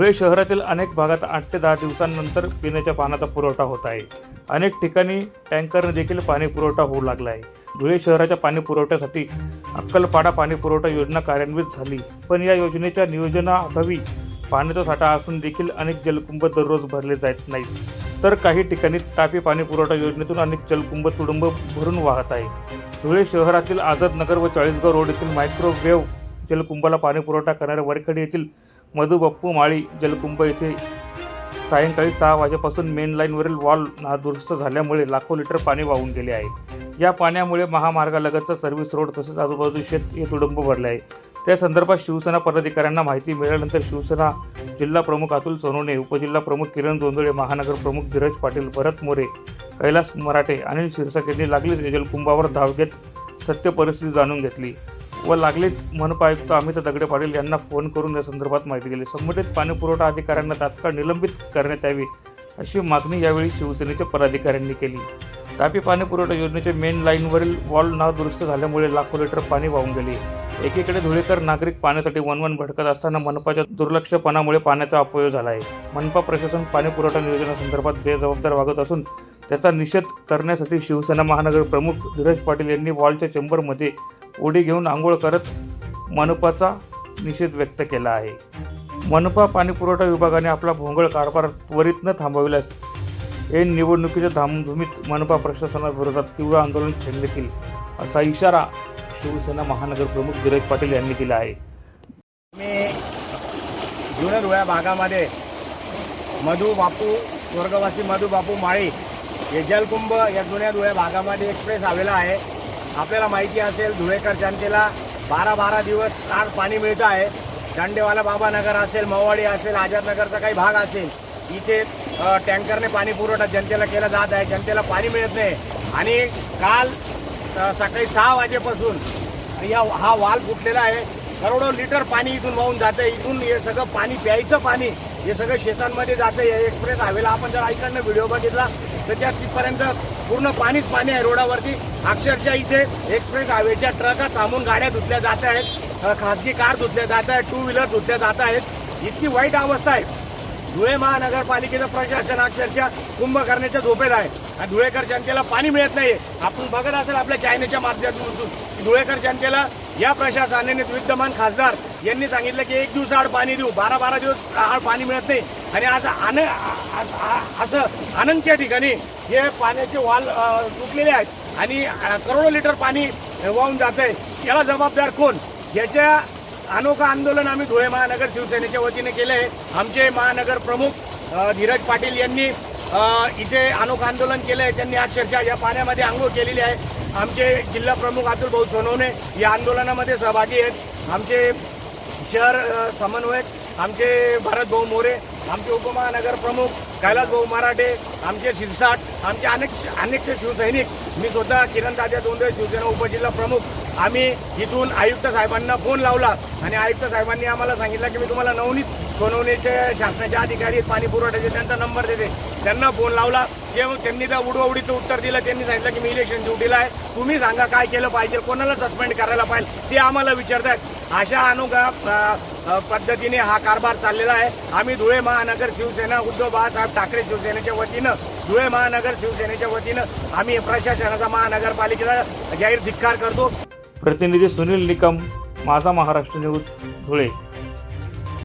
धुळे शहरातील अनेक भागात आठ ते दहा दिवसांनंतर पिण्याच्या पाण्याचा पुरवठा होत आहे. अनेक ठिकाणी टँकरने देखील पाणी पुरवठा होऊ लागला आहे. धुळे शहराच्या पाणी पुरवठ्यासाठी अक्कलपाडा पाणी पुरवठा योजना कार्यान्वित झाली. पण या योजनेच्या नियोजनाअभावी पाण्याचा साठा असून देखील अनेक जलकुंभ दररोज भरले जात नाहीत. तर काही ठिकाणी तापी पाणी पुरवठा योजनेतून अनेक जलकुंभ तुडुंब भरून वाहत आहे. धुळे शहरातील आझाद नगर व चाळीसगाव रोड येथील मायक्रोवेव्ह जलकुंभाला पाणी पुरवठा करणाऱ्या वरखडी येथील मधुबप्पू माळी जलकुंभ येथे सायंकाळी सहा वाजेपासून मेन लाईनवरील वॉल नादुरुस्त झाल्यामुळे लाखो लिटर पाणी वाहून गेले आहे. या पाण्यामुळे महामार्गालगतचा सर्व्हिस रोड तसेच आजूबाजू शेत हे तुडुंब भरले आहे. त्या संदर्भात शिवसेना पदाधिकाऱ्यांना माहिती मिळाल्यानंतर शिवसेना जिल्हा प्रमुख अतुल सोनोने उपजिल्हा प्रमुख किरण जोंधळे महानगर प्रमुख धीरज पाटील भरत मोरे कैलास मराठे अनिल शिरसाट यांनी लागलीच जलकुंभावर धाव घेत सत्य परिस्थिती जाणून घेतली. व लागलीच मनपा आयुक्त अमित दगडे पाटील यांना फोन करून या संदर्भात माहिती दिली. संबंधित पाणी पुरवठा अधिकाऱ्यांना तात्काळ निलंबित करण्यात यावी अशी मागणी यावेळी शिवसेनेच्या पदाधिकाऱ्यांनी केली. तापी पाणी पुरवठा योजनेच्या मेन लाईनवरील वॉल नाव दुरुस्त झाल्यामुळे लाखो लिटर पाणी वाहून गेले. एकीकडे धुळेकर नागरिक पाण्यासाठी वनवन भटकत असताना मनपाच्या दुर्लक्षपणामुळे पाण्याचा अपव्यय झाला आहे मनपा प्रशासन पाणी पुरवठा नियोजनासंदर्भात बेजबाबदार वागत असून त्याचा निषेध करण्यासाठी शिवसेना महानगर प्रमुख धीरज पाटील यांनी वॉलच्या चेंबरमध्ये उडी घेऊन आंघोळ करत मनपाचा निषेध व्यक्त केला आहे. मनपा पाणी पुरवठा विभागाने आपला भोंगळ कारभार त्वरित न थांबविल्यास हे निवडणुकीच्या धामधुमीत मनपा प्रशासनाविरोधात तीव्र आंदोलन छेडण्यात असा इशारा शिवसेना महानगरप्रमुख धीरज पाटील यांनी दिला आहे. मी जुन्या रुळ्या भागामध्ये मधू बापू स्वर्गवासी मधू बापू माळी हे जलकुंभ या जुन्या रुळ्या भागामध्ये एक्सप्रेस आलेला आहे. आपल्याला माहिती असेल धुळेकर जनतेला बारा बारा दिवस तार पाणी मिळतं आहे. दांडेवाला बाबानगर असेल मवाडी असेल आझादनगरचा काही भाग असेल इथे टँकरने पाणी पुरवठा जनतेला केला जात आहे. जनतेला पाणी मिळत नाही. आणि काल सकाळी सहा वाजेपासून या हा वाल फुटलेला आहे. करोडो लिटर पाणी इथून वाहून जातं इथून हे सगळं पाणी प्यायचं पाणी हे सगळं शेतांमध्ये जातं. या एक्सप्रेस हायवेला आपण जर ऐकडनं व्हिडिओ बघितला तर त्या तिथपर्यंत पूर्ण पाणीच पाणी आहे रोडावरती. अक्षरशः इथे एक्सप्रेस हायवेच्या ट्रका थांबून गाड्या धुतल्या जात आहेत. खासगी कार धुतल्या जात आहेत. टू व्हीलर धुतल्या जात आहेत. इतकी वाईट अवस्था आहे. धुळे महानगरपालिकेचं प्रशासन अक्षरशः कुंभ करण्याच्या झोपेत आहे. आणि धुळेकर जनतेला पाणी मिळत नाही आपण बघत असेल आपल्या चायनेच्या माध्यमातून. धुळेकर जनतेला या प्रशासनाने विद्यमान खासदार यांनी सांगितलं की एक दिवसाआड पाणी देऊ. बारा बारा दिवस आड पाणी मिळत नाही. आणि असं आन असं अनंतच्या ठिकाणी हे पाण्याचे वाल तुटलेले आहेत. आणि करोडो लिटर पाणी वाहून जात आहे याला जबाबदार कोण? याच्या अनोखा आंदोलन आम्ही धुळे महानगर शिवसेनेच्या वतीने केले आहे. आमचे महानगर प्रमुख धीरज पाटील यांनी इथे अनोखा आंदोलन केलं आहे त्यांनी अक्षरशः या पाण्यामध्ये आंघोळ केलेली आहे. आमचे जिल्हा प्रमुख अतुल भाऊ सोनवणे या आंदोलनामध्ये सहभागी आहेत. आमचे शहर समन्वयक आमचे भरत भाऊ मोरे आमचे उपमहानगर प्रमुख कैलास भाऊ मराठे आमचे शिरसाट आमचे अनेक अनेक शिवसैनिक मी स्वतः किरण दादा दोंदे शिवसेना उपजिल्हा प्रमुख. आम्ही इथून आयुक्त साहेबांना फोन लावला आणि आयुक्त साहेबांनी आम्हाला सांगितलं की मी तुम्हाला नवनीत सोनवणीचे शासनाचे अधिकारी पाणी पुरवठ्याचे त्यांचा नंबर देते. त्यांना फोन लावला. ते त्यांनी त्या उडवडीचं उत्तर दिलं त्यांनी सांगितलं की मी इलेक्शन ड्युटीला आहे. तुम्ही सांगा काय केलं पाहिजे कोणाला सस्पेंड करायला पाहिजे ते आम्हाला विचारतात अशा अनुगा पद्धतीने हा कारभार चाललेला आहे. आम्ही धुळे महानगर शिवसेना उद्धव बाळासाहेब ठाकरे शिवसेनेच्या वतीनं धुळे महानगर शिवसेनेच्या वतीनं आम्ही प्रशासनाचा महानगरपालिकेचा जाहीर धिक्कार करतो. प्रतिनिधी सुनील निकम माझा महाराष्ट्र न्यूज धुळे.